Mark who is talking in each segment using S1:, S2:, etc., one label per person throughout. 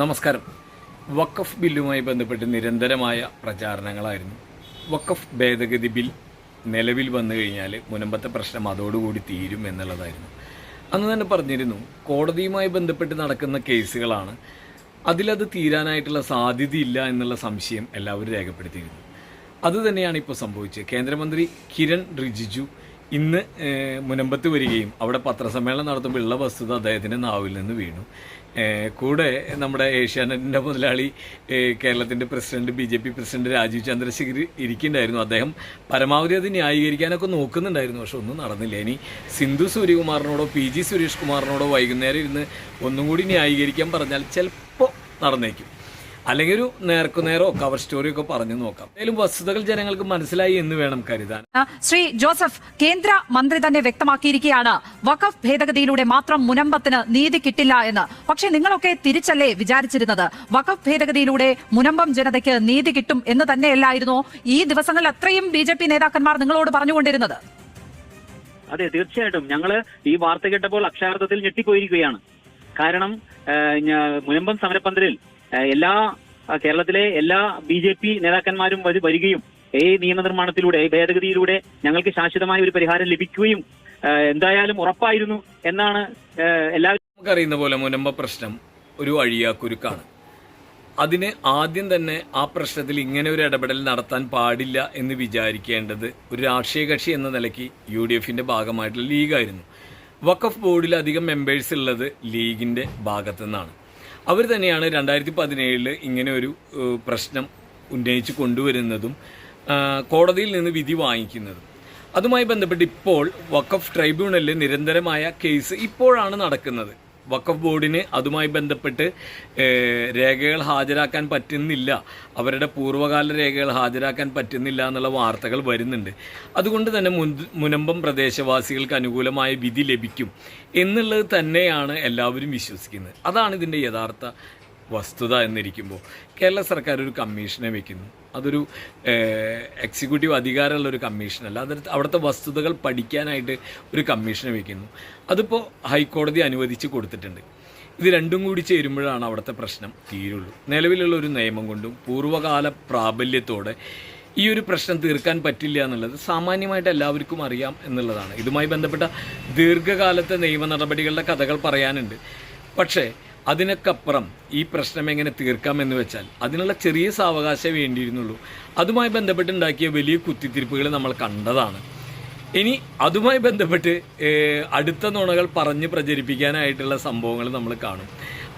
S1: നമസ്കാരം. വഖഫ് ബില്ലുമായി ബന്ധപ്പെട്ട് നിരന്തരമായ പ്രചാരണങ്ങളായിരുന്നു. വഖഫ് ഭേദഗതി ബിൽ നിലവിൽ വന്നു കഴിഞ്ഞാൽ മുനമ്പത്തെ പ്രശ്നം അതോടുകൂടി തീരും എന്നുള്ളതായിരുന്നു. അന്ന് തന്നെ പറഞ്ഞിരുന്നു കോടതിയുമായി ബന്ധപ്പെട്ട് നടക്കുന്ന കേസുകളാണ് അതിലത് തീരാനായിട്ടുള്ള സാധ്യതയില്ല എന്നുള്ള സംശയം എല്ലാവരും രേഖപ്പെടുത്തിയിരുന്നു. അതുതന്നെയാണ് ഇപ്പോൾ സംഭവിച്ചത്. കേന്ദ്രമന്ത്രി കിരൺ റിജിജു ഇന്ന് മുനമ്പത്ത് വരികയും അവിടെ പത്രസമ്മേളനം നടത്തുമ്പോൾ ഉള്ള വസ്തുത അദ്ദേഹത്തിന്റെ നാവിൽ നിന്ന് വീണു. കൂടെ നമ്മുടെ ഏഷ്യാനെറ്റിന്റെ മുതലാളി കേരളത്തിന്റെ president B J P president Rajeev Chandrasekhar ഇരിക്കുന്നുണ്ടായിരുന്നു അദ്ദേഹം പരമാവധി അത് ന്യായീകരിക്കാനൊക്കെ നോക്കുന്നുണ്ടായിരുന്നു പക്ഷെ ഒന്നും നടന്നില്ല. ഇനി സിന്ധു സൂര്യകുമാറിനോടോ പി ജി സുരേഷ് കുമാറിനോടോ വൈകുന്നേരം ഇരുന്ന് ഒന്നും കൂടി ന്യായീകരിക്കാൻ പറഞ്ഞാൽ ചിലപ്പോൾ നടന്നേക്കും. അല്ലെങ്കിൽ ഒരു നേർക്കുനേരോ കവർ സ്റ്റോറിയോ ഒക്കെ പറഞ്ഞു നോക്കാം. എന്തായാലും വസ്തുതകൾ ജനങ്ങൾക്ക് മനസ്സിലായി എന്ന് വേണം കരുതാൻ.
S2: ശ്രീ ജോസഫ് കേന്ദ്ര മന്ത്രി തന്നെ വ്യക്തമാക്കിയിരിക്കുകയാണ്. വഖഫ് ഭേദഗതിയിലൂടെ മാത്രം മുനമ്പത്തിന് നീതി കിട്ടില്ല എന്ന്. പക്ഷേ നിങ്ങളൊക്കെ തിരിച്ചല്ലേ വിചാരിച്ചിരുന്നത്? വഖഫ് ഭേദഗതിയിലൂടെ മുനമ്പം ജനതയ്ക്ക് നീതി കിട്ടും എന്ന് തന്നെയല്ലായിരുന്നോ ഈ ദിവസങ്ങളിൽ അത്രയും ബി ജെ പി നേതാക്കന്മാർ നിങ്ങളോട് പറഞ്ഞുകൊണ്ടിരുന്നത്.
S3: അതെ തീർച്ചയായിട്ടും. ഞങ്ങൾ ഈ വാർത്ത കേട്ടപ്പോൾ അക്ഷരാർത്ഥത്തിൽ ഞെട്ടിപ്പോയിരിക്കുകയാണ്. കാരണം മുനമ്പം സമരപ്പന്തലിൽ ആ, എല്ലാ കേരളത്തിലെ എല്ലാ ബി ജെ പി നേതാക്കന്മാരും വരി- വരികയും ഈ നിയമനിർമ്മാണത്തിലൂടെ ഭേദഗതിയിലൂടെ ഞങ്ങൾക്ക് ശാശ്വതമായ ഒരു പരിഹാരം ലഭിക്കുകയും എന്തായാലും ഉറപ്പായിരുന്നു എന്നാണ് എല്ലാവരും
S1: നമുക്കറിയുന്ന പോലെ മുനമ്പ പ്രശ്നം ഒരു അഴിയാക്കുരുക്കാണ്. അതിന് ആദ്യം തന്നെ ആ പ്രശ്നത്തിൽ ഇങ്ങനെ ഒരു ഇടപെടൽ നടത്താൻ പാടില്ല എന്ന് വിചാരിക്കേണ്ടത് ഒരു രാഷ്ട്രീയ കക്ഷി എന്ന നിലയ്ക്ക് യു ഡി എഫിന്റെ ഭാഗമായിട്ടുള്ള ലീഗായിരുന്നു. വഖഫ് ബോർഡിൽ അധികം മെമ്പേഴ്സ് ഉള്ളത് ലീഗിന്റെ ഭാഗത്തു നിന്നാണ് അവർ തന്നെയാണ് രണ്ടായിരത്തി പതിനേഴിൽ ഇങ്ങനെ ഒരു പ്രശ്നം ഉന്നയിച്ച് കൊണ്ടുവരുന്നതും കോടതിയിൽ നിന്ന് വിധി വാങ്ങിക്കുന്നതും. അതുമായി ബന്ധപ്പെട്ട് ഇപ്പോൾ വഖഫ് ട്രൈബ്യൂണലിൽ നിരന്തരമായ കേസ് ഇപ്പോഴാണ് നടക്കുന്നത്. വഖഫ് ബോർഡിന് അതുമായി ബന്ധപ്പെട്ട് രേഖകൾ ഹാജരാക്കാൻ പറ്റുന്നില്ല. അവരുടെ പൂർവകാല രേഖകൾ ഹാജരാക്കാൻ പറ്റുന്നില്ല എന്നുള്ള വാർത്തകൾ വരുന്നുണ്ട്. അതുകൊണ്ട് തന്നെ മുനമ്പം പ്രദേശവാസികൾക്ക് അനുകൂലമായ വിധി ലഭിക്കും എന്നുള്ളത് തന്നെയാണ് എല്ലാവരും വിശ്വസിക്കുന്നത്. അതാണ് ഇതിന്റെ യഥാർത്ഥ വസ്തുത എന്നിരിക്കുമ്പോൾ കേരള സർക്കാർ ഒരു കമ്മീഷനെ വെക്കുന്നു. അതൊരു എക്സിക്യൂട്ടീവ് അധികാരമുള്ള ഒരു കമ്മീഷനല്ല. അത് അവിടുത്തെ വസ്തുതകൾ പഠിക്കാനായിട്ട് ഒരു കമ്മീഷനെ വെക്കുന്നു. അതിപ്പോൾ ഹൈക്കോടതി അനുവദിച്ച് കൊടുത്തിട്ടുണ്ട്. ഇത് രണ്ടും കൂടി ചേരുമ്പോഴാണ് അവിടുത്തെ പ്രശ്നം തീരുള്ളൂ. നിലവിലുള്ള ഒരു നിയമം കൊണ്ടും പൂർവകാല പ്രാബല്യത്തോടെ ഈ ഒരു പ്രശ്നം തീർക്കാൻ പറ്റില്ല എന്നുള്ളത് സാമാന്യമായിട്ട് എല്ലാവർക്കും അറിയാം എന്നുള്ളതാണ്. ഇതുമായി ബന്ധപ്പെട്ട ദീർഘകാലത്തെ നിയമ നടപടികളുടെ കഥകൾ പറയാനുണ്ട്. പക്ഷേ അതിനൊക്കപ്പുറം ഈ പ്രശ്നം എങ്ങനെ തീർക്കാം എന്ന് വെച്ചാൽ അതിനുള്ള ചെറിയ സാവകാശം വേണ്ടിയിരുന്നുള്ളൂ. അതുമായി ബന്ധപ്പെട്ടുണ്ടാക്കിയ വലിയ കുത്തിത്തിരിപ്പുകൾ നമ്മൾ കണ്ടതാണ്. ഇനി അതുമായി ബന്ധപ്പെട്ട് അടുത്ത നുണകൾ പറഞ്ഞ് പ്രചരിപ്പിക്കാനായിട്ടുള്ള സംഭവങ്ങൾ നമ്മൾ കാണും.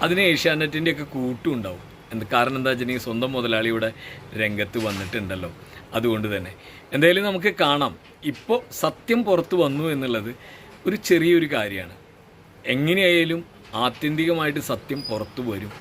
S1: അതിന് ഏഷ്യാനെറ്റിന്റെയൊക്കെ കൂട്ടും ഉണ്ടാവും. എന്ത് കാരണം എന്താ വെച്ചിട്ടുണ്ടെങ്കിൽ സ്വന്തം മുതലാളിയുടെ രംഗത്ത് വന്നിട്ടുണ്ടല്ലോ. അതുകൊണ്ട് തന്നെ. എന്തായാലും നമുക്ക് കാണാം. ഇപ്പോൾ സത്യം പുറത്തു വന്നു എന്നുള്ളത് ഒരു ചെറിയൊരു കാര്യമാണ്. എങ്ങനെയായാലും ആത്യന്തികമായിട്ട് സത്യം പുറത്തു വരും.